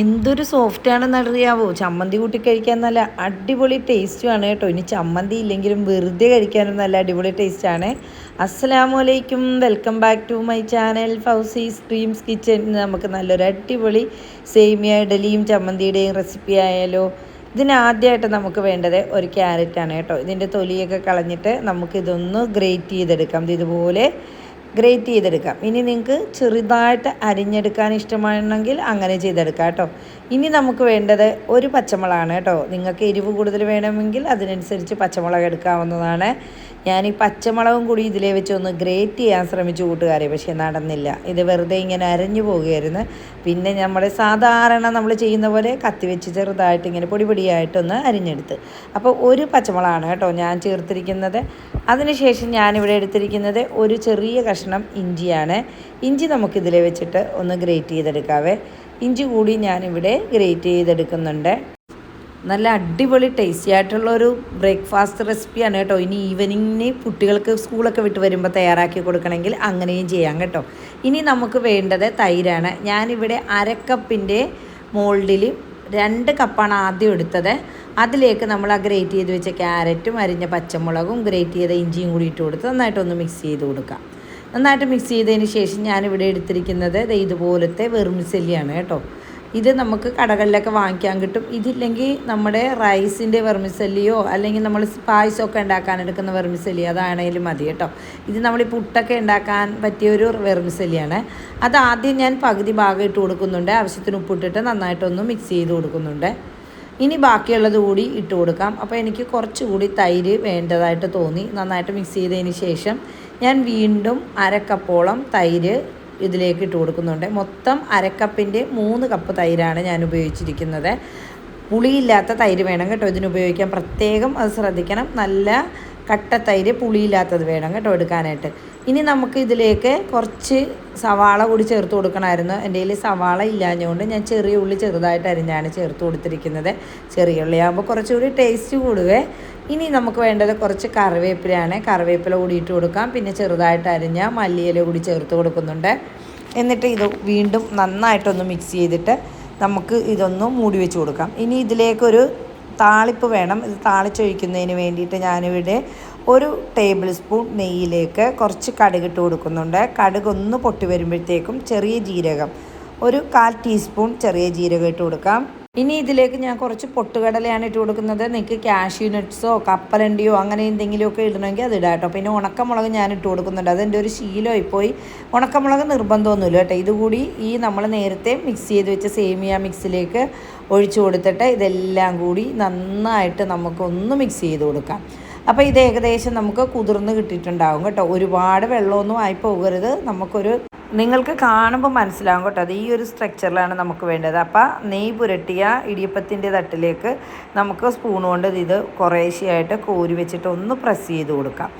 എന്തൊരു സോഫ്റ്റ് ആണെന്ന് അറിയാവോ ചമ്മന്തി കൂട്ടി കഴിക്കാൻ നല്ല അടിപൊളി ടേസ്റ്റുമാണ് കേട്ടോ. ഇനി ചമ്മന്തി ഇല്ലെങ്കിലും വെറുതെ കഴിക്കാനും നല്ല അടിപൊളി ടേസ്റ്റാണ് അസ്സലാമു അലൈക്കും welcome back to my channel Fousi's dreams kitchen നമുക്ക് നല്ലൊരു അടിപൊളി സേമിയ ഇഡലിയും ചമ്മന്തിയുടെയും റെസിപ്പി ആയാലോ. ഇതിനാദ്യമായിട്ട് നമുക്ക് വേണ്ടത് ഒരു ക്യാരറ്റാണ് കേട്ടോ. ഇതിന്റെ തൊലിയൊക്കെ കളഞ്ഞിട്ട് നമുക്കിതൊന്ന് ഗ്രേറ്റ് ചെയ്തെടുക്കാം. ഇതുപോലെ ഗ്രേറ്റ് ചെയ്തെടുക്കാം. ഇനി നിങ്ങൾക്ക് ചെറുതായിട്ട് അരിഞ്ഞെടുക്കാൻ ഇഷ്ടമാണെങ്കിൽ അങ്ങനെ ചെയ്തെടുക്കാം കേട്ടോ. ഇനി നമുക്ക് വേണ്ടത് ഒരു പച്ചമുളകാണ് കേട്ടോ. നിങ്ങൾക്ക് എരിവ് കൂടുതൽ വേണമെങ്കിൽ അതിനനുസരിച്ച് പച്ചമുളക് എടുക്കാവുന്നതാണ്. ഞാൻ ഈ പച്ചമുളകും കൂടി ഇതിലേ വെച്ച് ഒന്ന് ഗ്രേറ്റ് ചെയ്യാൻ ശ്രമിച്ചു കൂട്ടുകാരെ. പക്ഷേ നടന്നില്ല. ഇത് വെറുതെ ഇങ്ങനെ അരഞ്ഞു പോവുകയായിരുന്നു പിന്നെ നമ്മൾ സാധാരണ നമ്മൾ ചെയ്യുന്ന പോലെ കത്തി വെച്ച് ചെറുതായിട്ട് ഇങ്ങനെ പൊടി പൊടിയായിട്ടൊന്ന് അരിഞ്ഞെടുത്ത്. അപ്പോൾ ഒരു പച്ചമുളകാണ് കേട്ടോ ഞാൻ ചേർത്തിരിക്കുന്നത്. അതിനുശേഷം ഞാനിവിടെ എടുത്തിരിക്കുന്നത് ഒരു ചെറിയ കഷ്ണം ഇഞ്ചിയാണ്. ഇഞ്ചി നമുക്കിതിൽ വെച്ചിട്ട് ഒന്ന് ഗ്രേറ്റ് ചെയ്തെടുക്കാവേ. ഇഞ്ചി കൂടി ഞാനിവിടെ ഗ്രേറ്റ് ചെയ്തെടുക്കുന്നുണ്ട്. നല്ല അടിപൊളി ടേസ്റ്റി ആയിട്ടുള്ള ഒരു ബ്രേക്ക്ഫാസ്റ്റ് റെസിപ്പിയാണ് കേട്ടോ. ഇനി ഈവനിങ്ങിന് കുട്ടികൾക്ക് സ്കൂളൊക്കെ വിട്ട് വരുമ്പോൾ തയ്യാറാക്കി കൊടുക്കണമെങ്കിൽ അങ്ങനെയും ചെയ്യാം കേട്ടോ. ഇനി നമുക്ക് വേണ്ടത് തൈരാണ്. ഞാനിവിടെ അരക്കപ്പിന്റെ മോൾഡിൽ രണ്ട് കപ്പാണ് ആദ്യം എടുത്തത്. അതിലേക്ക് നമ്മൾ ആ ഗ്രേറ്റ് ചെയ്ത് വെച്ച ക്യാരറ്റും അരിഞ്ഞ പച്ചമുളകും ഗ്രേറ്റ് ചെയ്ത ഇഞ്ചിയും കൂടി ഇട്ട് കൊടുത്ത് നന്നായിട്ടൊന്ന് മിക്സ് ചെയ്ത് കൊടുക്കാം. നന്നായിട്ട് മിക്സ് ചെയ്തതിന് ശേഷം ഞാനിവിടെ എടുത്തിരിക്കുന്നത് ഇതുപോലത്തെ വെറുമിസെല്ലിയാണ് കേട്ടോ. ഇത് നമുക്ക് കടകളിലൊക്കെ വാങ്ങിക്കാൻ കിട്ടും. ഇതില്ലെങ്കിൽ നമ്മുടെ റൈസിന്റെ വെർമിസല്ലിയോ അല്ലെങ്കിൽ നമ്മൾ പായസമൊക്കെ ഉണ്ടാക്കാൻ എടുക്കുന്ന വെർമിസല്ലി അതാണെങ്കിലും മതി കേട്ടോ. ഇത് നമ്മൾ ഈ പുട്ടൊക്കെ ഉണ്ടാക്കാൻ പറ്റിയ ഒരു വെർമിസല്ലിയാണ് അത് ആദ്യം ഞാൻ പകുതി ഭാഗം ഇട്ട് കൊടുക്കുന്നുണ്ട്. ആവശ്യത്തിന് ഉപ്പിട്ടിട്ട് നന്നായിട്ടൊന്ന് മിക്സ് ചെയ്ത് കൊടുക്കുന്നുണ്ട്. ഇനി ബാക്കിയുള്ളത് കൂടി ഇട്ട് കൊടുക്കാം. അപ്പോൾ എനിക്ക് കുറച്ചുകൂടി തൈര് വേണ്ടതായിട്ട് തോന്നി. നന്നായിട്ട് മിക്സ് ചെയ്തതിന് ശേഷം ഞാൻ വീണ്ടും അരക്കപ്പോളം തൈര് ഇതിലേക്ക് ഇട്ട് കൊടുക്കുന്നുണ്ട്. മൊത്തം അരക്കപ്പിന്റെ മൂന്ന് കപ്പ് തൈരാണ് ഞാൻ ഉപയോഗിച്ചിരിക്കുന്നത്. പുളിയില്ലാത്ത തൈര് വേണം കേട്ടോ ഇതിന് ഉപയോഗിക്കാൻ. പ്രത്യേകം അത് ശ്രദ്ധിക്കണം. നല്ല കട്ട തൈര് പുളിയില്ലാത്തത് വേണം കേട്ടോ എടുക്കാനായിട്ട്. ഇനി നമുക്ക് ഇതിലേക്ക് കുറച്ച് സവാള കൂടി ചേർത്ത് കൊടുക്കണമായിരുന്നു. എന്റെ കയ്യിൽ സവാള ഇല്ലാഞ്ഞുകൊണ്ട് ഞാൻ ചെറിയ ഉള്ളി ചെറുതായിട്ട് അരിഞ്ഞാണ് ചേർത്ത് കൊടുത്തിരിക്കുന്നത്. ചെറിയ ഉള്ളി ആകുമ്പോൾ കുറച്ചുകൂടി ടേസ്റ്റ് കൂടുവേ. ഇനി നമുക്ക് വേണ്ടത് കുറച്ച് കറിവേപ്പിലയാണ്. കറിവേപ്പില കൂടി ഇട്ട് കൊടുക്കാം. പിന്നെ ചെറുതായിട്ട് അരിഞ്ഞ മല്ലിയില കൂടി ചേർത്ത് കൊടുക്കുന്നുണ്ട്. എന്നിട്ട് ഇത് വീണ്ടും നന്നായിട്ടൊന്ന് മിക്സ് ചെയ്തിട്ട് നമുക്ക് ഇതൊന്ന് മൂടി വെച്ച് കൊടുക്കാം. ഇനി ഇതിലേക്കൊരു താളിപ്പ് വേണം. ഇത് താളിച്ചൊഴിക്കുന്നതിന് വേണ്ടിയിട്ട് ഞാനിവിടെ ഒരു ടേബിൾ സ്പൂൺ നെയ്യിലേക്ക് കുറച്ച് കടുക് കടുകിട്ട് കൊടുക്കുന്നുണ്ട്. കടുക് ഒന്ന് പൊട്ടി വരുമ്പോഴത്തേക്കും ചെറിയ ജീരകം. ഒരു കാൽ ടീസ്പൂൺ ചെറിയ ജീരകം ഇട്ട് കൊടുക്കാം. ഇനി ഇതിലേക്ക് ഞാൻ കുറച്ച് പൊട്ടുകടലയാണ് ഇട്ട് കൊടുക്കുന്നത്. നിങ്ങൾക്ക് കാഷ്യൂ നട്ട്സോ കപ്പലണ്ടിയോ അങ്ങനെ എന്തെങ്കിലുമൊക്കെ ഇടണമെങ്കിൽ അത് ഇടാം കേട്ടോ. പിന്നെ ഉണക്കമുളക് ഞാൻ ഇട്ട് കൊടുക്കുന്നുണ്ട്. അതെന്റെ ഒരു ശീലമായി പോയി. ഉണക്കമുളക് നിർബന്ധമൊന്നുമില്ല കേട്ടോ. ഇതുകൂടി ഈ നമ്മൾ നേരത്തെ മിക്സ് ചെയ്ത് വെച്ച സേമിയ മിക്സിലേക്ക് ഒഴിച്ചു കൊടുത്തിട്ട് ഇതെല്ലാം കൂടി നന്നായിട്ട് നമുക്കൊന്ന് മിക്സ് ചെയ്ത് കൊടുക്കാം. അപ്പോൾ ഇത് ഏകദേശം നമുക്ക് കുതിർന്ന് കിട്ടിയിട്ടുണ്ടാവും കേട്ടോ. ഒരുപാട് വെള്ളമൊന്നും ആയി പോകരുത്. നമുക്കൊരു നിങ്ങൾക്ക് കാണുമ്പോൾ മനസ്സിലാവും കേട്ടോ. അത് ഈ ഒരു സ്ട്രക്ചറിലാണ് നമുക്ക് വേണ്ടത്. അപ്പോൾ നെയ് പുരട്ടിയ ഇടിയപ്പത്തിന്റെ തട്ടിലേക്ക് നമുക്ക് സ്പൂൺ കൊണ്ട് ഇത് കുറേശ്ശെയായിട്ട് കോരി വെച്ചിട്ട് ഒന്ന് പ്രസ് ചെയ്ത് കൊടുക്കാം.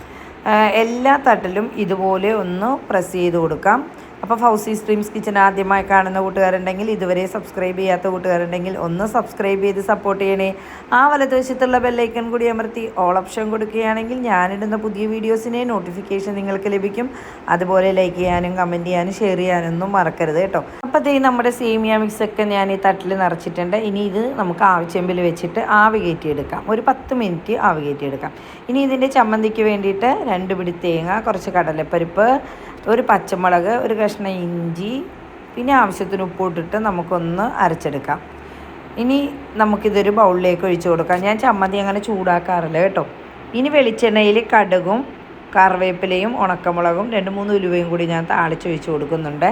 എല്ലാ തട്ടിലും ഇതുപോലെ ഒന്ന് പ്രസ് ചെയ്ത് കൊടുക്കാം. അപ്പോൾ ഫൗസി സ്ട്രീംസ് കിച്ചൺ ആദ്യമായി കാണുന്ന കൂട്ടുകാരുണ്ടെങ്കിൽ ഇതുവരെ സബ്സ്ക്രൈബ് ചെയ്യാത്ത കൂട്ടുകാരുണ്ടെങ്കിൽ ഒന്ന് സബ്സ്ക്രൈബ് ചെയ്ത് സപ്പോർട്ട് ചെയ്യണേ. ആ വലതുവശത്തുള്ള ബെല്ലൈക്കൺ കൂടി അമർത്തി ഓൾ ഓപ്ഷൻ കൊടുക്കുകയാണെങ്കിൽ ഞാനിടുന്ന പുതിയ വീഡിയോസിനെ നോട്ടിഫിക്കേഷൻ നിങ്ങൾക്ക് ലഭിക്കും. അതുപോലെ ലൈക്ക് ചെയ്യാനും കമന്റ് ചെയ്യാനും ഷെയർ ചെയ്യാനൊന്നും മറക്കരുത് കേട്ടോ. അപ്പോൾ ദേ നമ്മുടെ സേമിയ മിക്സൊക്കെ ഞാൻ ഈ തട്ടിൽ നിറച്ചിട്ടുണ്ട്. ഇനി ഇത് നമുക്ക് ആവശ്യമ്പിൽ വെച്ചിട്ട് ആവി കയറ്റിയെടുക്കാം. ഒരു പത്ത് മിനിറ്റ് ആവി കയറ്റിയെടുക്കാം. ഇനി ഇതിന്റെ ചമ്മന്തിക്ക് വേണ്ടിയിട്ട് രണ്ട് പിടി തേങ്ങ കുറച്ച് കടലപ്പരിപ്പ് ഒരു പച്ചമുളക് ഒരു കഷ്ണം ഇഞ്ചി പിന്നെ ആവശ്യത്തിന് ഉപ്പിട്ടിട്ട് നമുക്കൊന്ന് അരച്ചെടുക്കാം. ഇനി നമുക്കിതൊരു ബൗളിലേക്ക് ഒഴിച്ചു കൊടുക്കാം. ഞാൻ ചമ്മന്തി അങ്ങനെ ചൂടാക്കാറില്ല കേട്ടോ. ഇനി വെളിച്ചെണ്ണയിൽ കടുകും കറിവേപ്പിലയും ഉണക്കമുളകും രണ്ട് മൂന്ന് ഉലുവയും കൂടി ഞാൻ താളിച്ചൊഴിച്ച് കൊടുക്കുന്നുണ്ട്.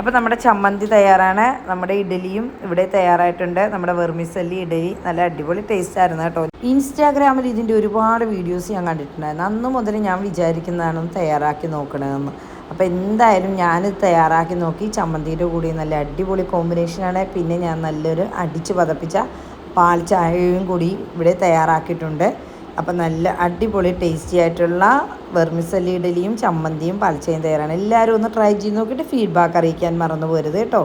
അപ്പോൾ നമ്മുടെ ചമ്മന്തി തയ്യാറാണ്. നമ്മുടെ ഇഡലിയും ഇവിടെ തയ്യാറായിട്ടുണ്ട്. നമ്മുടെ വെർമിസല്ലി ഇഡലി. നല്ല അടിപൊളി ടേസ്റ്റ് ആയിരുന്നു കേട്ടോ. ഇൻസ്റ്റാഗ്രാമിൽ ഇതിന്റെ ഒരുപാട് വീഡിയോസ് ഞാൻ കണ്ടിട്ടുണ്ടായിരുന്നു. അന്ന് മുതൽ ഞാൻ വിചാരിക്കുന്നതാണ് തയ്യാറാക്കി നോക്കണമെന്ന് അപ്പോൾ എന്തായാലും ഞാൻ തയ്യാറാക്കി നോക്കി. ചമ്മന്തിയുടെ കൂടി നല്ല അടിപൊളി കോമ്പിനേഷനാണ് പിന്നെ ഞാൻ നല്ലൊരു അടിച്ച് പതപ്പിച്ച പാൽ ചായയും കൂടി ഇവിടെ തയ്യാറാക്കിയിട്ടുണ്ട്. അപ്പം നല്ല അടിപൊളി ടേസ്റ്റി ആയിട്ടുള്ള വെർമിസല്ലി ഇഡലിയും ചമ്മന്തിയും പാൽച്ചയും തയ്യാറാണ്. എല്ലാവരും ഒന്ന് ട്രൈ ചെയ്ത് നോക്കിയിട്ട് ഫീഡ്ബാക്ക് അറിയിക്കാൻ മറന്നു പോരുത് കേട്ടോ.